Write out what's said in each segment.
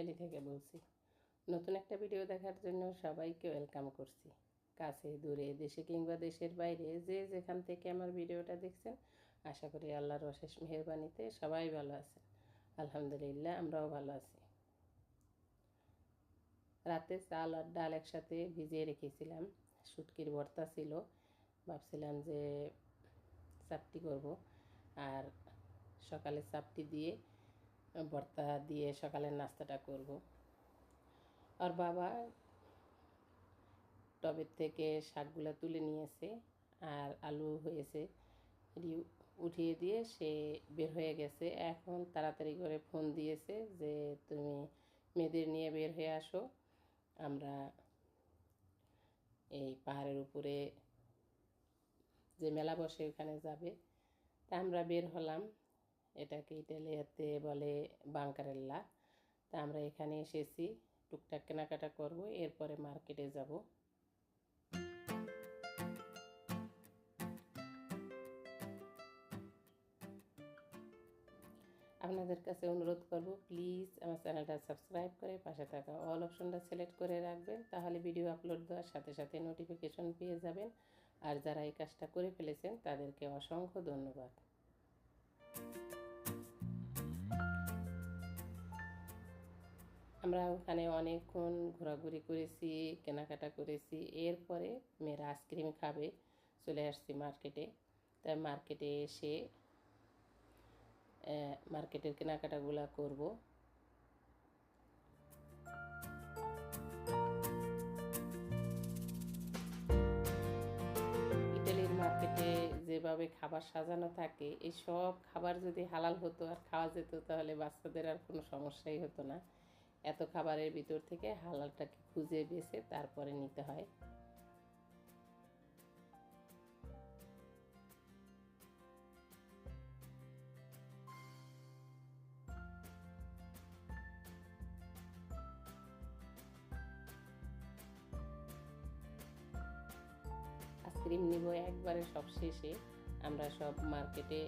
Italy থেকে বলছি। নতুন একটা ভিডিও দেখার জন্য সবাইকে ওয়েলকাম করছি। কাছে, দূরে, দেশে কিংবা দেশের বাইরে যে যেখান থেকে আমার ভিডিওটা দেখছেন, আশা করি আল্লাহর অশেষ মেহরবানিতে সবাই ভালো আছেন। আলহামদুলিল্লাহ, আমরাও ভালো আছি। রাতে চাল আর ডাল একসাথে ভিজিয়ে রেখেছিলাম। শুটকির ভর্তা ছিল। ভাবছিলাম যে চাপটি করব। আর সকালে চাপটি দিয়ে ভর্তা দিয়ে সকালের নাস্তাটা করব। আর বাবা টবের থেকে শাকগুলো তুলে নিয়েছে আর আলু হয়েছে উঠিয়ে দিয়ে সে বের হয়ে গেছে। এখন তাড়াতাড়ি করে ফোন দিয়েছে যে, তুমি মেয়েদের নিয়ে বের হয়ে আসো। আমরা এই পাহাড়ের উপরে যে মেলা বসে ওখানে যাবে। তা আমরা বের হলাম। এটাকে ইটালিয়াতে বলে বাঙ্কারেল্লা তা আমরা এখানে এসেছি, টুকটাক কেনাকাটা করব, এরপরে মার্কেটে যাব। আপনাদের কাছে অনুরোধ করব, প্লিজ আমার চ্যানেলটা সাবস্ক্রাইব করে পাশে থাকা অল অপশনটা সিলেক্ট করে রাখবেন, তাহলে ভিডিও আপলোড দেওয়ার সাথে সাথে নোটিফিকেশন পেয়ে যাবেন। আর যারা এই কাজটা করে ফেলেছেন, তাদেরকে অসংখ্য ধন্যবাদ। আমরা ওখানে অনেকক্ষণ ঘোরাঘুরি করেছি, কেনাকাটা করেছি। এরপরে মেয়েরা আইসক্রিম খাবে, চলে আসছি মার্কেটে। তাই মার্কেটে এসে মার্কেটের কেনাকাটাগুলো করব। যেভাবে খাবার সাজানো থাকে, এই সব খাবার যদি হালাল হতো আর খাওয়া যেত, তাহলে বাচ্চাদের আর কোনো সমস্যাই হতো না। এত খাবারের ভিতর থেকে হালালটাকে খুঁজে বেছে তারপরে নিতে হয়। আইসক্রিম নিব একবারে সব শেষে। আমরা সব মার্কেটে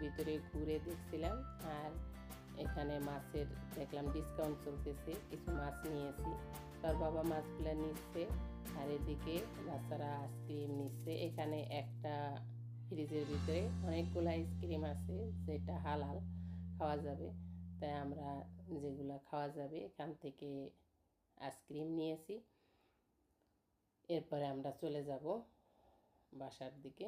ভিতরে ঘুরে দেখছিলাম আর এখানে মাছের দেখলাম ডিসকাউন্ট চলতেছে, কিছু মাছ নিয়েছি। তার বাবা মাছগুলো নিচ্ছে আর এদিকে বাচ্চারা আইসক্রিম নিচ্ছে। এখানে একটা ফ্রিজের ভিতরে অনেকগুলো আইসক্রিম আছে, যেটা হালাল খাওয়া যাবে। তাই আমরা যেগুলো খাওয়া যাবে এখান থেকে আইসক্রিম নিয়েছি। এরপরে আমরা চলে যাব বাসার দিকে।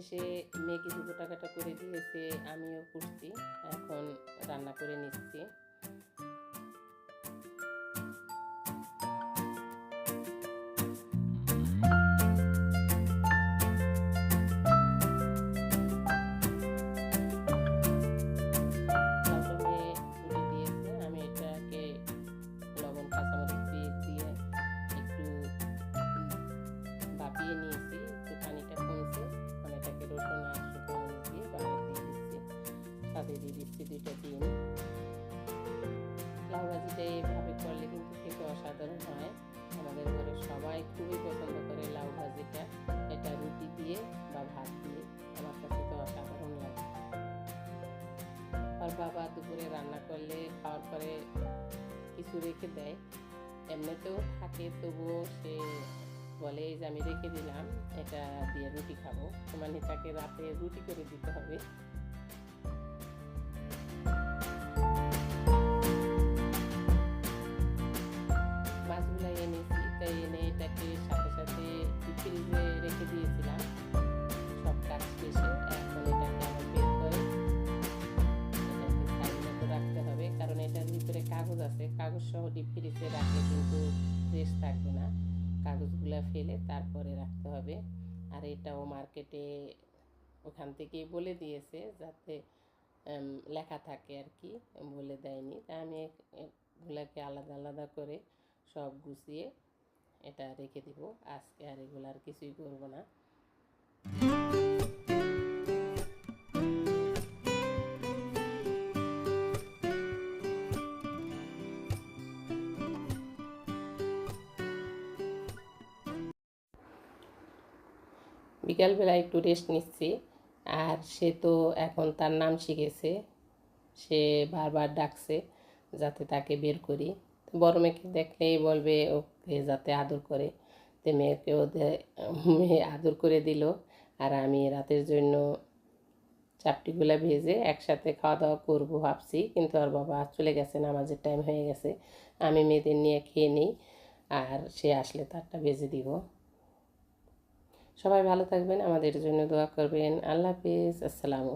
এসে মেয়ে কিছু গোটাকাটা করে দিয়েছে আমিও করছি এখন রান্না করে নিচ্ছি। দিয়ে দিচ্ছি দুইটা ডিম লাউ ভাজিটা এইভাবে করলে কিন্তু খেতে অসাধারণ হয়। আমাদের ঘরে সবাই খুবই পছন্দ করে লাউ ভাজিটা। এটা রুটি দিয়ে বা ভাত দিয়ে। আমার কাছে তো অসাধারণ লাগে। আর বাবা দুপুরে রান্না করলে, খাওয়ার পরে কিছু রেখে দেয়। এমনিতেও থাকে, তবুও সে বলে যে আমি রেখে দিলাম, এটা দিয়ে রুটি খাব। মানে তাকে রাতে রুটি করে দিতে হবে। এটাকে সাথে সাথে ফ্রিজে রেখে দিয়েছিলাম। সব কাজ শেষে এখন এটাকে আবার বের করে এটাকে সাইড রাখতে হবে। কারণ এটার ভিতরে কাগজ আছে। কাগজ সহ ডিপ ফ্রিজে রাখলে কিন্তু ফ্রেশ থাকবে না। কাগজগুলো ফেলে তারপরে রাখতে হবে। আর এটাও মার্কেটে ওখান থেকেই বলে দিয়েছে যাতে লেখা থাকে আর কি। বলে দেয়নি। তা আমি এগুলাকে আলাদা আলাদা করে সব গুছিয়ে এটা রেখে দিব। আজকে আর এগুলার কিছুই করব না। বিকালবেলা একটু রেস্ট নিচ্ছি। আর সে তো এখন তার নাম শিখেছে। সে বারবার ডাকছে যাতে তাকে বের করি। বড় মেয়েকে দেখলেই বলবে ও যাতে আদর করে। তো মেয়েকেও মেয়ে আদর করে দিল। আর আমি রাতের জন্য চাপটিগুলো ভেজে একসাথে খাওয়া দাওয়া করব ভাবছি। কিন্তু আর বাবা চলে গেছে নামাজের টাইম হয়ে গেছে। আমি মেয়েদের নিয়ে খেয়ে নিই। আর সে আসলে তারটা ভেজে দিব। সবাই ভালো থাকবেন, আমাদের জন্য দোয়া করবেন। আল্লাহ হাফিজ, আসসালামু